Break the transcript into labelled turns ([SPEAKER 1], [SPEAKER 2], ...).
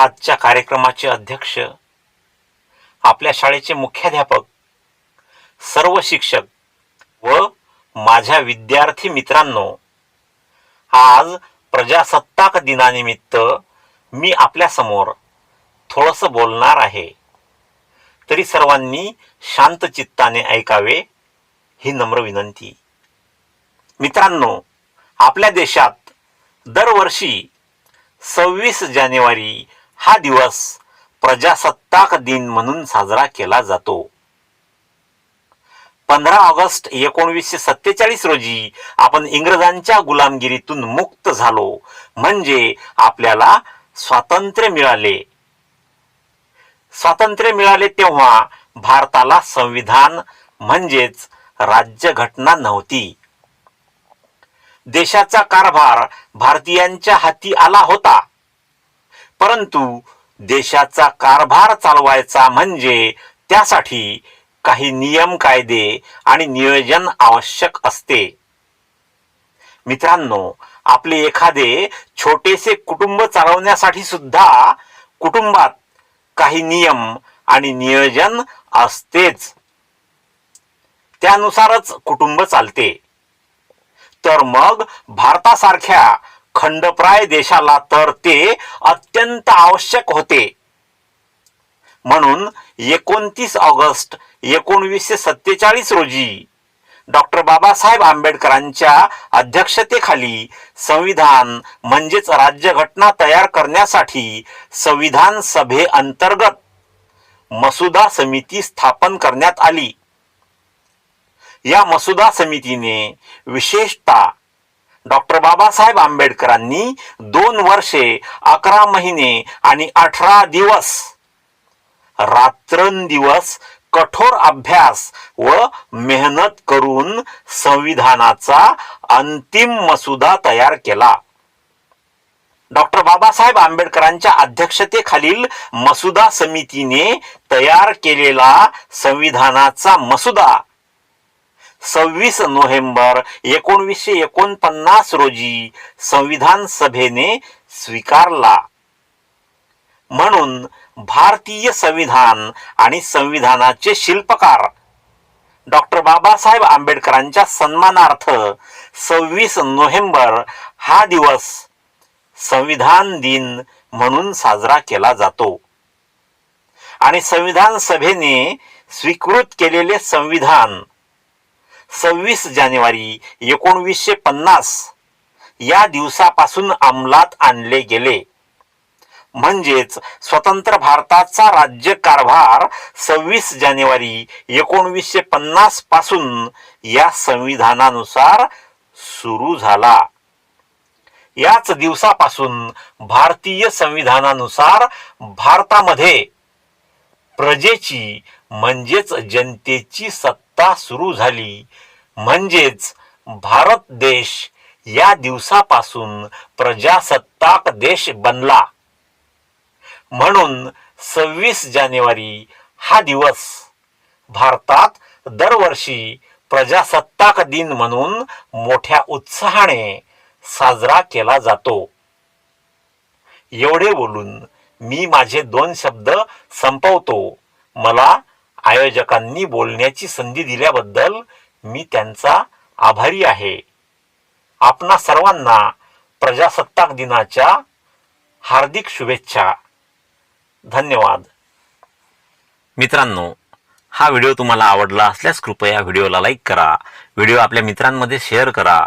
[SPEAKER 1] आजच्या कार्यक्रमाचे अध्यक्ष आपल्या शाळेचे मुख्याध्यापक सर्व शिक्षक व माझ्या विद्यार्थी मित्रांनो आज प्रजासत्ताक दिनानिमित्त मी आपल्यासमोर थोडंसं थोडस बोलणार आहे. तरी सर्वांनी शांत चित्ताने ऐकावे ही नम्र विनंती. मित्रांनो आपल्या देशात दरवर्षी सव्वीस जानेवारी हा दिवस प्रजासत्ताक दिन म्हणून साजरा केला जातो. पंधरा ऑगस्ट एकोणवीसशे सत्तेचाळीस रोजी आपण इंग्रजांच्या गुलामगिरीतून मुक्त झालो. म्हणजे आपल्याला स्वातंत्र्य मिळाले. स्वातंत्र्य मिळाले तेव्हा भारताला संविधान म्हणजेच राज्यघटना नव्हती. देशाचा कारभार भारतीयांच्या हाती आला होता. परंतु देशाचा कारभार चालवायचा म्हणजे त्यासाठी काही नियम कायदे आणि नियोजन आवश्यक असते. मित्रांनो आपले एखादे छोटेसे कुटुंब चालवण्यासाठी सुद्धा कुटुंबात काही नियम आणि नियोजन असतेच. त्यानुसारच कुटुंब चालते. तर मग भारतासारख्या खंडप्राय देशाला तर ते अत्यंत आवश्यक होते. म्हणून एकोणतीस ऑगस्ट एकोणवीसशे सत्तेचाळीस रोजी डॉक्टर बाबासाहेब आंबेडकरांच्या अध्यक्षतेखाली संविधान म्हणजेच राज्यघटना तयार करण्यासाठी संविधान सभेअंतर्गत मसुदा समिती स्थापन करण्यात आली. या मसुदा समितीने विशेषतः डॉक्टर बाबासाहेब आंबेडकरांनी दोन वर्षे अकरा महिने आणि अठरा दिवस रात्रंदिवस कठोर अभ्यास व मेहनत करून संविधानाचा अंतिम मसुदा तयार केला. डॉक्टर बाबासाहेब आंबेडकरांच्या अध्यक्षतेखालील मसुदा समितीने तयार केलेला संविधानाचा मसुदा सव्वीस नोव्हेंबर एकोणवीसशे एकोणपन्नास रोजी संविधान सभेने स्वीकारला. म्हणून भारतीय संविधान आणि संविधानाचे शिल्पकार डॉक्टर बाबासाहेब आंबेडकरांच्या सन्मानार्थ सव्वीस नोव्हेंबर हा दिवस संविधान दिन म्हणून साजरा केला जातो. आणि संविधान सभेने स्वीकृत केलेले संविधान सव्वीस जानेवारी एकोणवीसशे पन्नास. या दिवसापासून अंमलात आणले गेले. म्हणजेच स्वतंत्र भारताचा राज्य कारभार सव्वीस जानेवारी एकोणवीसशे पन्नासपासून या संविधानानुसार सुरू झाला. याच दिवसापासून भारतीय संविधानानुसार भारतामध्ये प्रजेची म्हणजेच जनतेची सत्ता सुरू झाली. म्हणजेच भारत देश या दिवसापासून प्रजासत्ताक देश बनला. म्हणून सव्वीस जानेवारी हा दिवस भारतात दरवर्षी प्रजासत्ताक दिन म्हणून मोठ्या उत्साहाने साजरा केला जातो. एवढे बोलून मी माझे दोन शब्द संपवतो. मला आयोजकांनी बोलण्याची संधी दिल्याबद्दल मी त्यांचा आभारी आहे. आपणा सर्वांना प्रजासत्ताक दिनाच्या हार्दिक शुभेच्छा. धन्यवाद. मित्रांनो हा व्हिडिओ तुम्हाला आवडला असल्यास कृपया व्हिडिओला लाईक करा. व्हिडिओ आपल्या मित्रांमध्ये शेअर करा.